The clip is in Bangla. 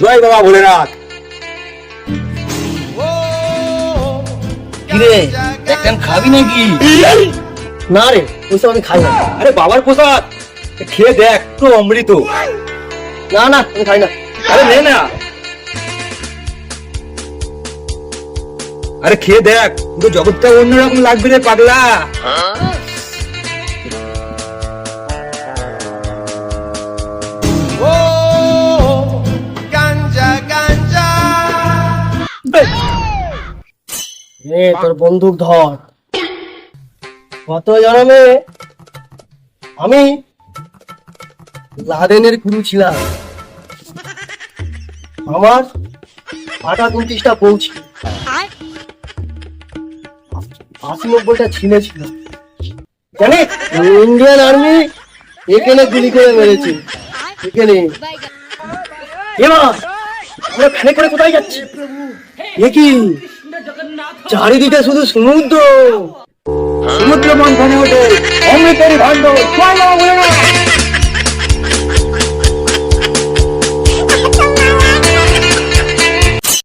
জয় বাবা ভোলেনাথ। কিরে খাবি নাকি? না রে ওইসব আমি খাই না। আরে বাবার প্রসাদ। খেয়ে দেখ তো অমৃত। না না আমি খাই না। আরে নে না। আরে খেয়ে দেখ পুরো জগৎটা অন্যরকম লাগবে রে পাগলা। এ তোর বন্দুক ধর। কত জন্মে আমি লাদেনের গুরু ছিলাম। আমার আটা উনত্রিশটা পৌঁছে। আশি নব্বইটা ছিনে ছিল। জানে, ইন্ডিয়ান আর্মি এখানে গুলি করে মেরেছে। এখানে। এবার আমরা ফেলে করে কোথায় যাচ্ছি? এ কি? চারিদিকে শুধু সমুদ্র। সমুদ্র মন্থনে ওঠে অমৃতের ভাণ্ড